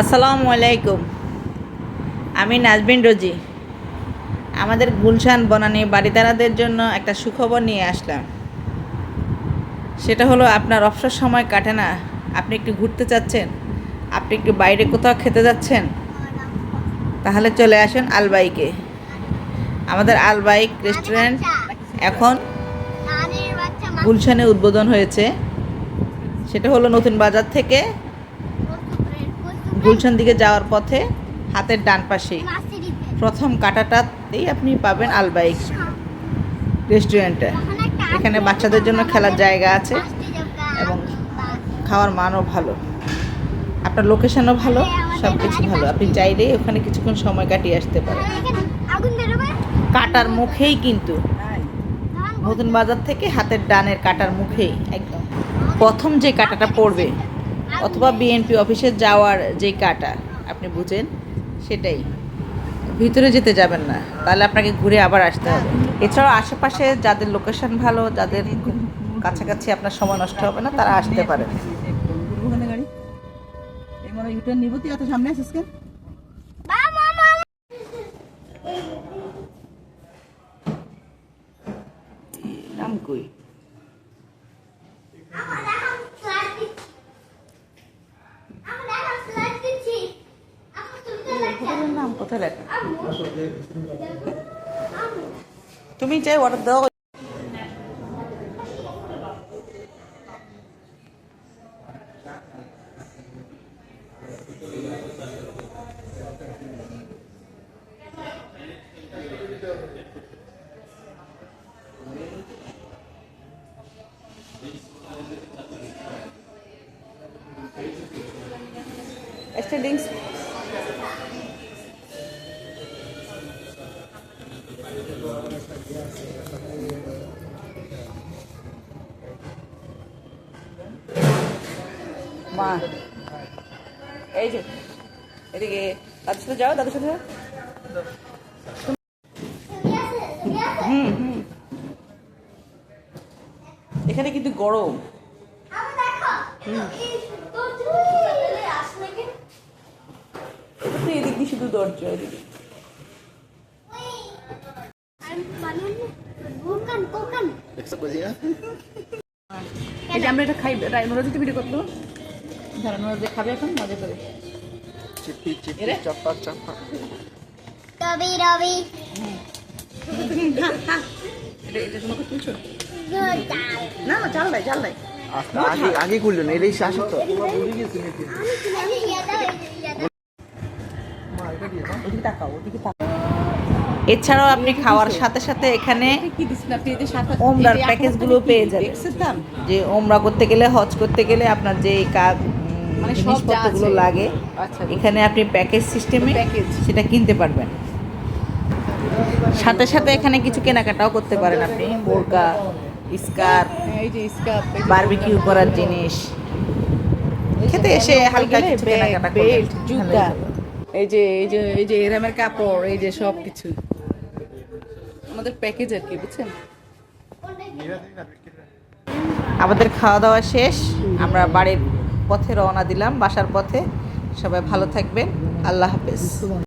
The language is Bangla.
আসসালামু আলাইকুম। আমি নাজবিন রোজি। আমাদের গুলশান বনানী বাড়িদারাদের জন্য একটা সুখবর নিয়ে আসলাম। সেটা হলো আপনার অবসর সময় কাটে না। আপনি একটু ঘুরতে চাচ্ছেন আপনি একটু বাইরে কোথাও খেতে যাচ্ছেন, তাহলে চলে আসুন আলবাইকে। আমাদের আলবাইক রেস্টুরেন্ট এখন গুলশানে উদ্বোধন হয়েছে। সেটা হলো নতুন বাজার থেকে গুলশান দিকে যাওয়ার পথে হাতের ডান পাশেই। প্রথম কাটাটাতেই আপনি পাবেন আলবাইক রেস্টুরেন্টে। এখানে বাচ্চাদের জন্য খেলার জায়গা আছে এবং খাওয়ার মানও ভালো। আপনার লোকেশনও ভালো সব কিছু ভালো। আপনি চাইলেই ওখানে কিছুক্ষণ সময় কাটিয়ে আসতে পারেন। কাটার মুখেই কিন্তু। নতুন বাজার থেকে হাতের ডানের কাটার মুখেই। একদম। প্রথম যে কাটাটা পড়বে অথবা বিএনপি অফিসে যাওয়ার যে কাটা, আপনি বুঝেন, সেটাই। ভিতরে যেতে যাবেন না, তাহলে আপনাকে ঘুরে আবার আসতে হবে। এছাড়াও আশেপাশে যাদের লোকেশন ভালো, যাদের কাছাকাছি আপনার সময় নষ্ট হবে না, তারা আসতে পারেন। মানে সামনে আসিস নাম নাম কোথায় লেখা তুমি চাই অর্ডার দাও links. মা, এই যে, এদিকে দাদুর সাথে যাও দাদুর সাথে। হুম হুম। এখানে কিন্তু গরম। তো এদিক দিয়ে শুধু দরজা এদিকে। যে আমরা এটা খাই নুরাজিতে ভিডিও করতো। যারা নুরাজি খাবে এখন মজা করে। চিপি চিপি? চাপা চাপা। রবি রবি এটা এটা তোমাকে তুলছো? না না চাল নাই চাল নাই। আগে আগে করল না এটাই শাসক তো ওদিকে তাকাও ওদিকে তাকাও। এছাড়াও আপনি খাওয়ার সাথে সাথে এখানে ওমরার প্যাকেজগুলো পেয়ে যাবেন। যে ওমরা করতে গেলে হজ করতে গেলে আপনার যে কাজ মানে জিনিসপত্রগুলো লাগে আচ্ছা এখানে আপনি প্যাকেজ সিস্টেমে। সেটা কিনতে পারবেন। সাথে সাথে এখানে কিছু কেনাকাটাও করতে পারেন আপনি। বোরকা স্কার্ফ এই যে বারবিকিউ করার জিনিস। খেতে এসে হালকা কিছু কেনাকাটা। বেল্ট জুতা। এই যে এই যে এই যে এরামের কাপড় এই যে সব কিছু আমাদের প্যাকেজ আর কি, বুঝছেন? আমাদের খাওয়া দাওয়া শেষ। আমরা বাড়ির পথে রওনা দিলাম, বাসার পথে। সবাই ভালো থাকবেন। আল্লাহ হাফেজ।